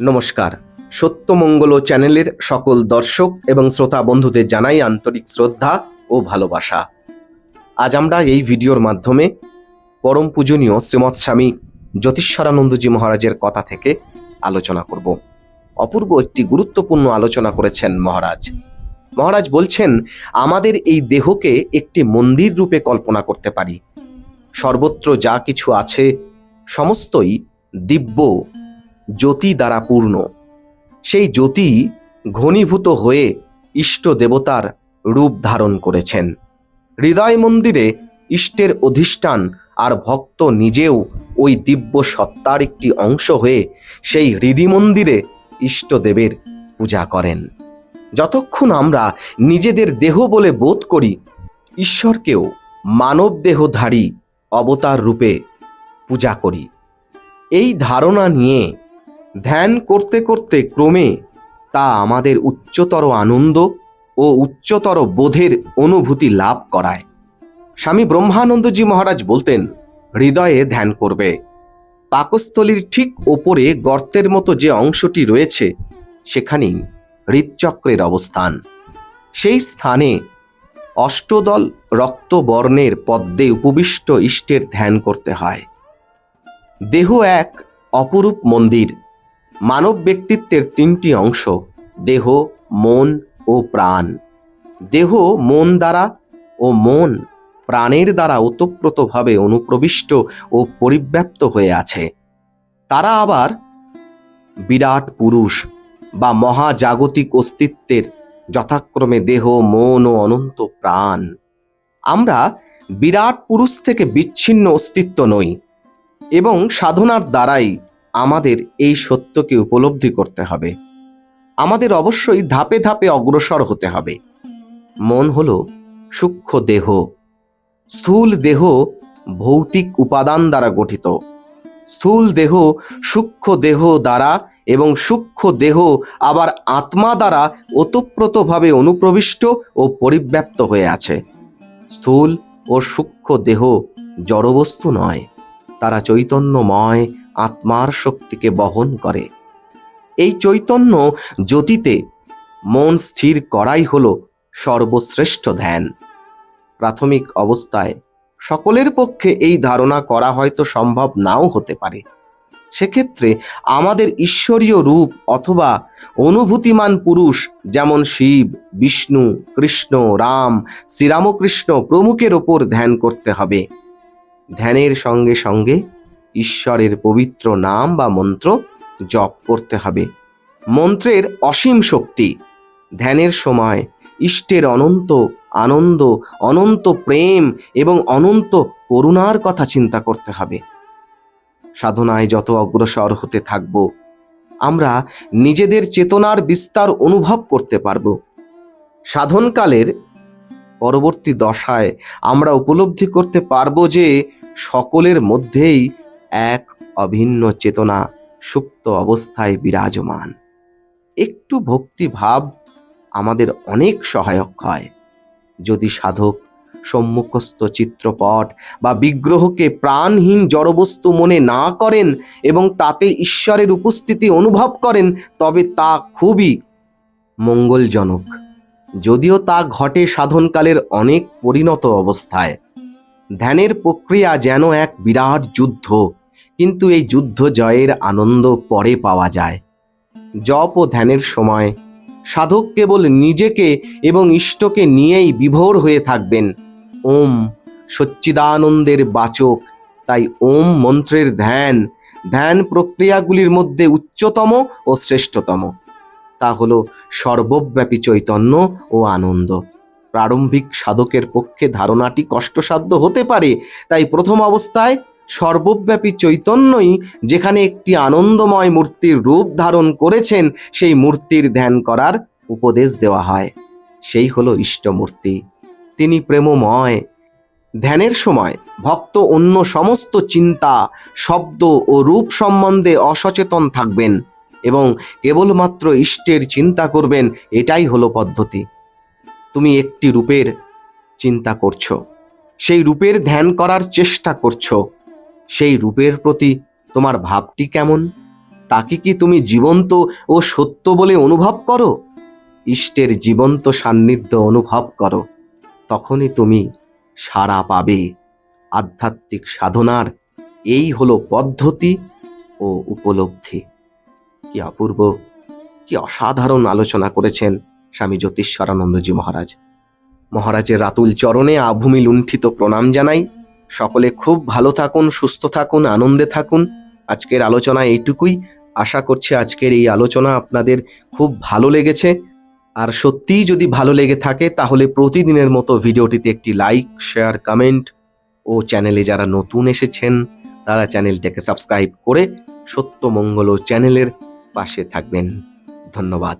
নমস্কার। সত্যমঙ্গল চ্যানেলের সকল দর্শক এবং শ্রোতা বন্ধুদের জানাই আন্তরিক শ্রদ্ধা ও ভালোবাসা। আজ আমরা এই ভিডিওর মাধ্যমে পরম পূজনীয় শ্রীমৎ স্বামী জ্যোতিষ্বরানন্দজি মহারাজের কথা থেকে আলোচনা করব। অপূর্ব একটি গুরুত্বপূর্ণ আলোচনা করেছেন মহারাজ। মহারাজ বলছেন, আমাদের এই দেহকে একটি মন্দির রূপে কল্পনা করতে পারি। সর্বত্র যা কিছু আছে, সমস্তই দিব্য জ্যোতি দ্বারা পূর্ণ। সেই জ্যোতি ঘনীভূত হয়ে ইষ্ট দেবতার রূপ ধারণ করেছেন। হৃদয় মন্দিরে ইষ্টের অধিষ্ঠান আর ভক্ত নিজেও ওই দিব্য সত্তার একটি অংশ হয়ে সেই হৃদি মন্দিরে ইষ্টদেবের পূজা করেন। যতক্ষণ আমরা নিজেদের দেহ বলে বোধ করি, ঈশ্বরকেও মানব দেহধারী অবতার রূপে পূজা করি। এই ধারণা নিয়ে ধ্যান করতে করতে ক্রমে তা আমাদের উচ্চতর আনন্দ ও উচ্চতর বোধের অনুভূতি লাভ করায়। স্বামী ব্রহ্মানন্দজি মহারাজ বলতেন, হৃদয়ে ধ্যান করবে। পাকস্থলীর ঠিক ওপরে গর্তের মতো যে অংশটি রয়েছে, সেখানেই হৃদচক্রের অবস্থান। সেই স্থানে অষ্টদল রক্তবর্ণের পদ্মে উপবিষ্ট ইষ্টের ধ্যান করতে হয়। দেহ এক অপরূপ মন্দির মানব ব্যক্তিত্বের তিনটি অংশ, দেহ, মন ও প্রাণ। দেহ মন দ্বারা ও মন প্রাণের দ্বারা ওতপ্রোতভাবে অনুপ্রবিষ্ট ও পরিব্যাপ্ত হয়ে আছে। তারা আবার বিরাট পুরুষ বা মহাজাগতিক অস্তিত্বের যথাক্রমে দেহ, মন ও অনন্ত প্রাণ। আমরা বিরাট পুরুষ থেকে বিচ্ছিন্ন অস্তিত্ব নই এবং সাধনার দ্বারাই আমাদের এই সত্যকে উপলব্ধি করতে হবে। আমাদের অবশ্যই ধাপে ধাপে অগ্রসর হতে হবে। মন হল সূক্ষ্ম দেহ। স্থূল দেহ ভৌতিক উপাদান দ্বারা গঠিত। স্থূল দেহ সূক্ষ্ম দেহ দ্বারা এবং সূক্ষ্ম দেহ আবার আত্মা দ্বারা ওতপ্রোতভাবে অনুপ্রবিষ্ট ও পরিব্যাপ্ত হয়ে আছে। স্থূল ও সূক্ষ্ম দেহ জড়বস্তু নয়, তারা চৈতন্যময় আত্মার শক্তিকে বহন করে। এই চৈতন্য জ্যোতিতে মন স্থির করাই হল সর্বশ্রেষ্ঠ ধ্যান। প্রাথমিক অবস্থায় সকলের পক্ষে এই ধারণা করা হয়তো সম্ভব নাও হতে পারে। সেক্ষেত্রে আমাদের ঈশ্বরীয় রূপ অথবা অনুভূতিমান পুরুষ যেমন শিব, বিষ্ণু, কৃষ্ণ, রাম, শ্রীরামকৃষ্ণ প্রমুখের ওপর ধ্যান করতে হবে। ধ্যানের সঙ্গে সঙ্গে ঈশ্বরের পবিত্র নাম বা মন্ত্র জপ করতে হবে। মন্ত্রের অসীম শক্তি, ধ্যানের সময় ইষ্টের অনন্ত আনন্দ, অনন্ত প্রেম এবং অনন্ত করুণার কথা চিন্তা করতে হবে। সাধনায় যত অগ্রসর হতে থাকব, আমরা নিজেদের চেতনার বিস্তার অনুভব করতে পারব। সাধনকালের পরবর্তী দশায় আমরা উপলব্ধি করতে পারব যে সকলের মধ্যেই এক অভিন্ন চেতনা সুপ্ত অবস্থায় বিরাজমান। একটু ভক্তিভাব আমাদের অনেক সহায়ক হয়। যদি সাধক সম্মুখস্থ চিত্রপট বা বিগ্রহকে প্রাণহীন জড়বস্তু মনে না করেন এবং তাতে ঈশ্বরের উপস্থিতি অনুভব করেন, তবে তা খুবই মঙ্গলজনক। যদিও তা ঘটে সাধনকালের অনেক পরিণত অবস্থায়। ধ্যানের প্রক্রিয়া যেন এক বিরাট যুদ্ধ, কিন্তু এই যুদ্ধ জয়ের আনন্দ পরে পাওয়া যায়। জপ ও ধ্যানের সময় সাধক কেবল নিজেকে এবং ইষ্টকে নিয়েই বিভোর হয়ে থাকবেন। ওম সচ্চিদানন্দের বাচক, তাই ওম মন্ত্রের ধ্যান ধ্যান প্রক্রিয়াগুলির মধ্যে উচ্চতম ও শ্রেষ্ঠতম। তা হল সর্বব্যাপী চৈতন্য ও আনন্দ। প্রারম্ভিক সাধকের পক্ষে ধারণাটি কষ্টসাধ্য হতে পারে। তাই প্রথম অবস্থায় সর্বব্যাপী চৈতন্যই যেখানে একটি আনন্দময় মূর্তির রূপ ধারণ করেছেন, সেই মূর্তির ধ্যান করার উপদেশ দেওয়া হয়। সেই হলো ইষ্টমূর্তি। তিনি প্রেমময়। ধ্যানের সময় ভক্ত অন্য সমস্ত চিন্তা, শব্দ ও রূপ সম্বন্ধে অসচেতন থাকবেন এবং কেবলমাত্র ইষ্টের চিন্তা করবেন, এটাই হলো পদ্ধতি। তুমি একটি রূপের চিন্তা করছ, সেই রূপের ধ্যান করার চেষ্টা করছ, সেই রূপের প্রতি তোমার ভাবটি কেমন? তাকে কি তুমি জীবন্ত ও সত্য বলে অনুভব করো? ইষ্টের জীবন্ত সান্নিধ্য অনুভব করো, তখনই তুমি সারা পাবে। আধ্যাত্মিক সাধনার এই হলো পদ্ধতি ও উপলব্ধি। কি অপূর্ব, কি অসাধারণ আলোচনা করেছেন স্বামী জ্যোতিষ্বরানন্দজি মহারাজ। মহারাজের রাতুল চরণে আভূমি লুণ্ঠিত প্রণাম জানাই। সকলে খুব ভালো থাকুন, সুস্থ থাকুন, আনন্দে থাকুন। আজকের আলোচনা এইটুকুই। আশা করছি আজকের এই আলোচনা আপনাদের খুব ভালো লেগেছে। আর সত্যিই যদি ভালো লেগে থাকে, তাহলে প্রতিদিনের মতো ভিডিওটিতে একটি লাইক, শেয়ার, কমেন্ট ও চ্যানেলে যারা নতুন এসেছেন, তারা চ্যানেলটাকে সাবস্ক্রাইব করে সত্যমঙ্গল চ্যানেলের পাশে থাকবেন। ধন্যবাদ।